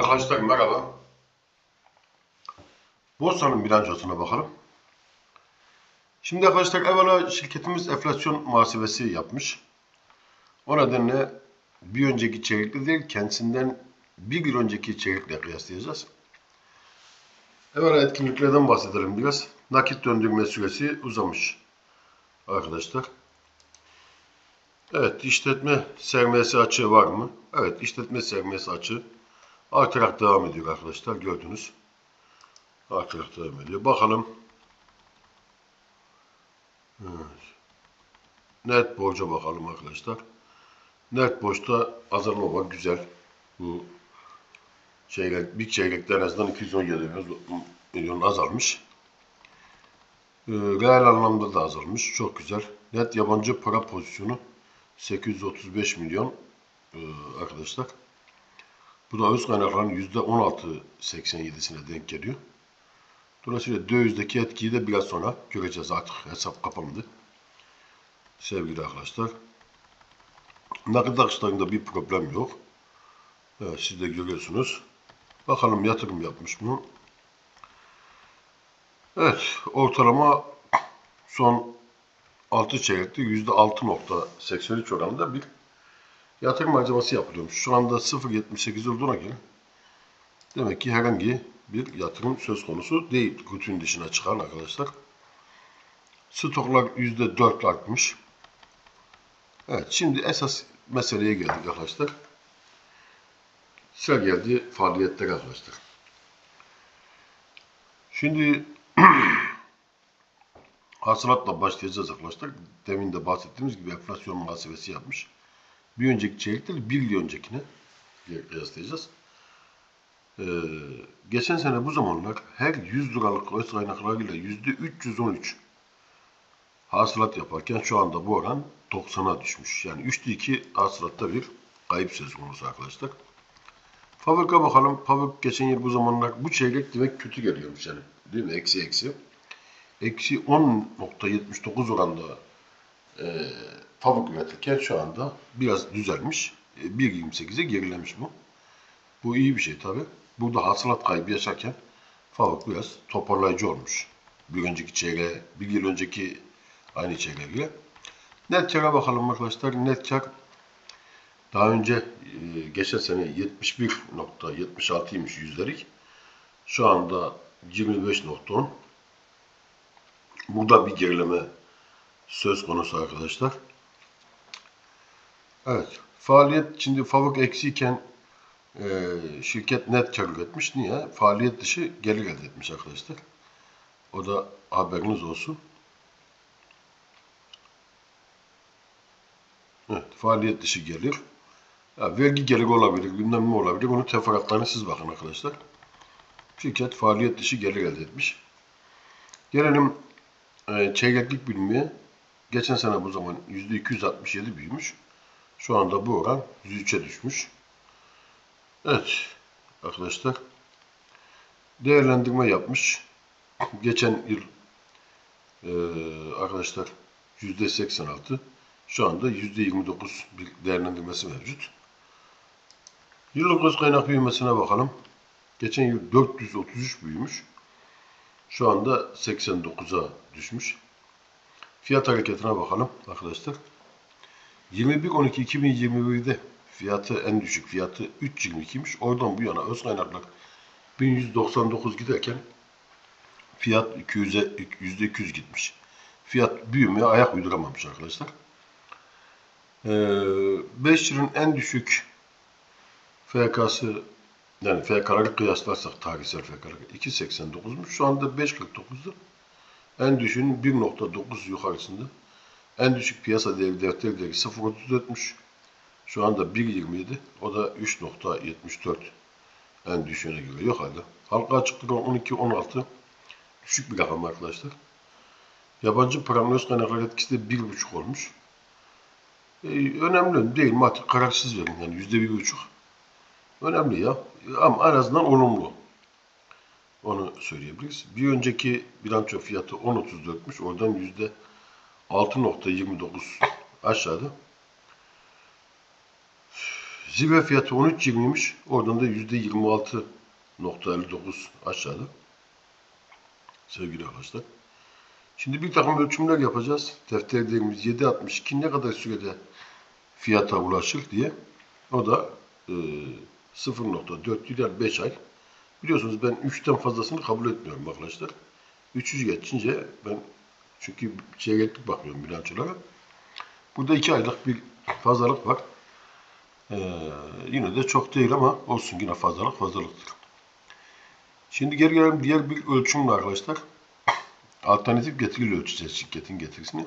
Arkadaşlar merhaba. Borsa'nın bilançosuna bakalım. Şimdi arkadaşlar evvela şirketimiz enflasyon muhasebesi yapmış. O nedenle bir önceki çeyrekle değil kendisinden bir yıl önceki çeyrekle kıyaslayacağız. Evvela etkinliklerden bahsedelim biraz. Nakit döndürme süresi uzamış arkadaşlar. Evet, işletme sermayesi açığı var mı? Evet, işletme sermayesi açığı artarak devam ediyor arkadaşlar. Gördünüz. Artarak devam ediyor. Bakalım. Evet. Net borca bakalım arkadaşlar. Net borçta azalma var. Güzel. Bu çeyrek, bir çeyrekte en azından 217 milyon azalmış. Ee, reel anlamda da azalmış. Çok güzel. Net yabancı para pozisyonu 835 milyon ee, arkadaşlar. Bu da öz kaynakların %16.87'sine denk geliyor. Dolayısıyla dövizdeki etkiyi de biraz sonra göreceğiz. Artık hesap kapandı. Sevgili arkadaşlar. Nakit akışlarında bir problem yok. Evet, siz de görüyorsunuz. Bakalım yatırım yapmış mı? Evet, ortalama son 6 çeyrekte %6.83 oranında bir yatırım harcaması yapılıyormuş. Şu anda 0.78 olduğuna göre demek ki herhangi bir yatırım söz konusu değil. Kutunun dışına çıkan arkadaşlar. Stoklar %4 artmış. Evet şimdi esas meseleye geldik arkadaşlar. Sıra geldi faaliyetlere arkadaşlar. Şimdi hasılatla başlayacağız arkadaşlar. Demin de bahsettiğimiz gibi enflasyon muhasebesi yapmış. Bir önceki çeyrekte bir yıl öncekine kıyaslayacağız. Ee, geçen sene bu zamanlar her 100 liralık öz kaynaklarıyla yüzde 313 hasılat yaparken şu anda bu oran 90'a düşmüş. Yani 3'te 2 hasılatta bir kayıp söz konusu arkadaşlar. Fabrika bakalım. Fabrik geçen yıl bu zamanlar bu çeyrek demek kötü geliyormuş yani. Değil mi? Eksi eksi. Eksi 10.79 oranda e, fabrik üretirken şu anda biraz düzelmiş. E, 1.28'e gerilemiş bu. Bu iyi bir şey tabi. Burada hasılat kaybı yaşarken fabrik biraz toparlayıcı olmuş. Bir önceki çeyreğe, bir yıl önceki aynı çeyreğe Net kar'a bakalım arkadaşlar. Net kar daha önce e, geçen sene 71.76'ymış yüzdelik. Şu anda 25.10. Burada bir gerileme söz konusu arkadaşlar. Evet. Faaliyet şimdi fabrik eksiyken e, şirket net kar üretmiş. Niye? Faaliyet dışı gelir elde etmiş arkadaşlar. O da haberiniz olsun. Evet, faaliyet dışı gelir. Ya, vergi gelir olabilir, bilmem ne olabilir. Onun teferruatlarına siz bakın arkadaşlar. Şirket faaliyet dışı gelir elde etmiş. Gelelim e, çeyreklik bilmeye. Geçen sene bu zaman %267 büyümüş. Şu anda bu oran 103'e düşmüş. Evet arkadaşlar. Değerlendirme yapmış. Geçen yıl e, arkadaşlar %86 şu anda %29 bir değerlendirmesi mevcut. Yıllık öz kaynak büyümesine bakalım. Geçen yıl 433 büyümüş. Şu anda 89'a düşmüş. Fiyat hareketine bakalım arkadaşlar. 21.12.2021'de fiyatı en düşük fiyatı 3.22'ymiş. Oradan bu yana öz kaynaklar 1199 giderken fiyat 200'e %200 gitmiş. Fiyat büyümeye ayak uyduramamış arkadaşlar. 5 yılın en düşük FK'sı yani FK'ları kıyaslarsak tarihsel FK'ları 2.89'muş. Şu anda 5.49'da. En düşüğün 1.9 yukarısında. En düşük piyasa değeri defter değeri 0.34'müş. Şu anda 1.27. O da 3.74 en düşüğüne göre yok halde. Halka açıklığı 12-16 düşük bir rakam arkadaşlar. Yabancı paranın öz kaynaklar etkisi de 1.5 olmuş. Ee, önemli değil mi? Artık kararsız verin. Yani yüzde bir buçuk. Önemli ya. Ama en azından olumlu. Onu söyleyebiliriz. Bir önceki bilanço fiyatı 10.34'müş. Oradan 6.29 aşağıda. Zirve fiyatı 13.20'ymiş. Oradan da %26.59 aşağıda. Sevgili arkadaşlar. Şimdi bir takım ölçümler yapacağız. Defterlerimiz 7.62 ne kadar sürede fiyata ulaşır diye. O da e, 0.4 yani 5 ay. Biliyorsunuz ben 3'ten fazlasını kabul etmiyorum arkadaşlar. 300 geçince ben çünkü çeyreklik bakıyorum bilançolara. Burada 2 aylık bir fazlalık var. Ee, yine de çok değil ama olsun yine fazlalık fazlalıktır. Şimdi geri gelelim diğer bir ölçümle arkadaşlar. Alternatif getiriyle ölçeceğiz şirketin getirisini.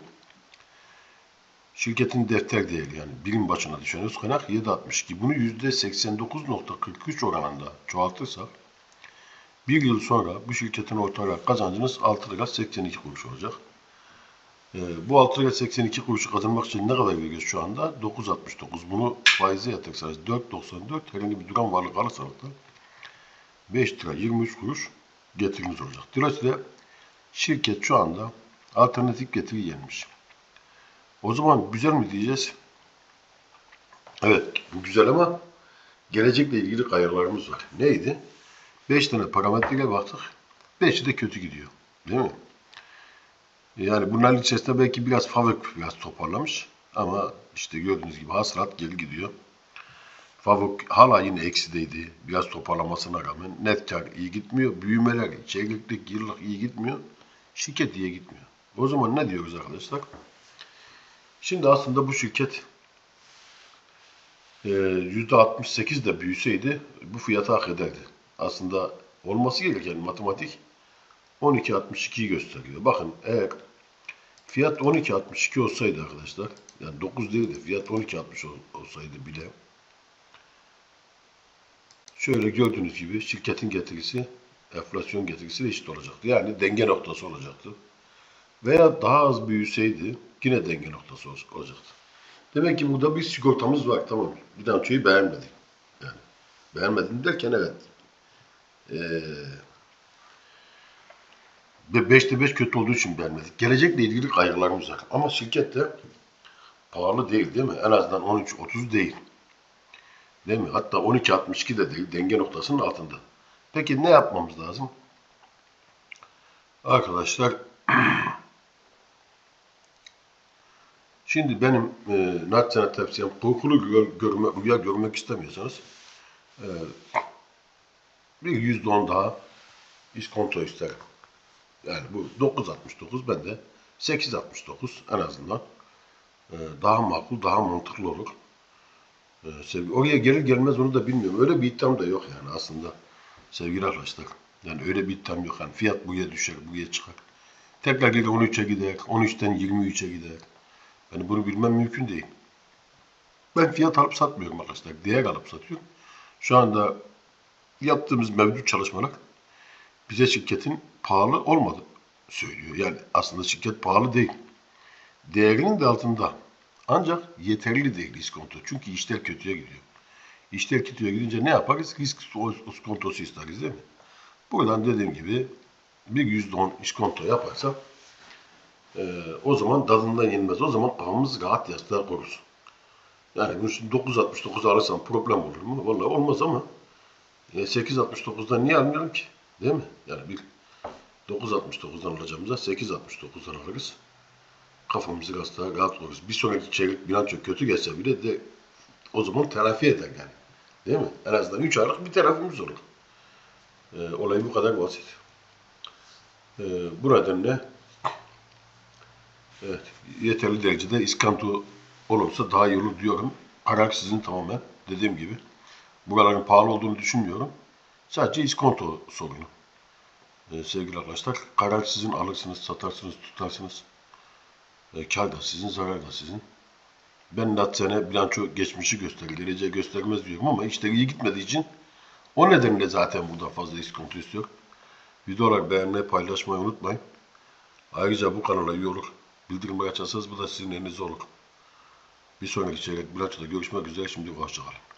Şirketin defter değeri yani birim başına düşen öz kaynak 7.62. Bunu %89.43 oranında çoğaltırsak bir yıl sonra bu şirketin ortak kazancınız 6 lira 82 kuruş olacak. Ee, bu 6 lira 82 kuruşu kazanmak için ne kadar veriyoruz şu anda? 9.69. Bunu faize yatırsanız 4.94 herhangi bir duran varlık alırsanız da 5 lira 23 kuruş getiriniz olacak. Dolayısıyla şirket şu anda alternatif getiri yenmiş. O zaman güzel mi diyeceğiz? Evet bu güzel ama gelecekle ilgili kaygılarımız var. Neydi? 5 tane parametreye baktık. 5'i de kötü gidiyor. Değil mi? Yani bunların içerisinde belki biraz Favök biraz toparlamış. Ama işte gördüğünüz gibi hasılat geri gidiyor. Favök hala yine eksideydi. Biraz toparlamasına rağmen net kar iyi gitmiyor. Büyümeler çeyreklik, yıllık iyi gitmiyor. Şirket iyi gitmiyor. O zaman ne diyoruz arkadaşlar? Şimdi aslında bu şirket e, %68 de büyüseydi bu fiyatı hak ederdi. Aslında olması gereken matematik 12.62'yi gösteriyor. Bakın eğer fiyat 12.62 olsaydı arkadaşlar yani 9 değil de fiyat 12.60 ol- olsaydı bile şöyle gördüğünüz gibi şirketin getirisi enflasyon getirisi eşit olacaktı. Yani denge noktası olacaktı. Veya daha az büyüseydi yine denge noktası ol- olacaktı. Demek ki burada bir sigortamız var. Tamam. Bilançoyu beğenmedik. Yani beğenmedim derken evet. Ee, ve 5'te 5 kötü olduğu için beğenmedik. Gelecekle ilgili kaygılarımız var. Ama şirket de pahalı değil değil mi? En azından 13-30 değil. Değil mi? Hatta 12-62 de değil. Denge noktasının altında. Peki ne yapmamız lazım? Arkadaşlar şimdi benim e, naçizane tavsiyem korkulu gör, görme, rüya görmek istemiyorsanız e, bir %10 daha iskonto isterim. Yani bu 9.69 ben de 8.69 en azından e, daha makul, daha mantıklı olur. E, sevgi, oraya gelir gelmez onu da bilmiyorum. Öyle bir iddiam da yok yani aslında sevgili arkadaşlar. Yani öyle bir iddiam yok. Yani fiyat buraya düşer, buraya çıkar. Tekrar geri 13'e gider, 13'ten 23'e gider. Yani bunu bilmem mümkün değil. Ben fiyat alıp satmıyorum arkadaşlar. Değer alıp satıyorum. Şu anda yaptığımız mevcut çalışmalar bize şirketin pahalı olmadı söylüyor. Yani aslında şirket pahalı değil. Değerinin de altında. Ancak yeterli değil iskonto. Çünkü işler kötüye gidiyor. İşler kötüye gidince ne yaparız? Risk iskontosu isteriz değil mi? Buradan dediğim gibi bir yüzde on iskonto yaparsa e, o zaman tadından yenmez. O zaman kafamız rahat yastığa korursun. Yani bunu şimdi 9.69 alırsam problem olur mu? Vallahi olmaz ama e, 8.69'dan niye almıyorum ki? Değil mi? Yani bir 9.69'dan alacağımıza 8.69'dan alırız. Kafamızı yastığa rahat koruruz. Bir sonraki çeyrek bilanço kötü geçse bile de o zaman telafi eder yani. Değil mi? En azından 3 aylık bir telafimiz olur. E, olay bu kadar basit. E, bu nedenle evet, yeterli derecede iskanto olursa daha iyi olur diyorum. Karar sizin tamamen. Dediğim gibi. Buraların pahalı olduğunu düşünmüyorum. Sadece iskonto sorunu. Ee, sevgili arkadaşlar, karar sizin alırsınız, satarsınız, tutarsınız. Ee, kar da sizin, zarar da sizin. Ben naçizane bilanço geçmişi gösterir, geleceği göstermez diyorum ama işte iyi gitmediği için o nedenle zaten burada fazla iskonto istiyor. Videolar beğenmeyi, paylaşmayı unutmayın. Ayrıca bu kanala üye olur. Bildirimleri açarsanız bu da sizin elinizde olur. Bir sonraki çeyrek bilançoda görüşmek üzere. Şimdi hoşçakalın.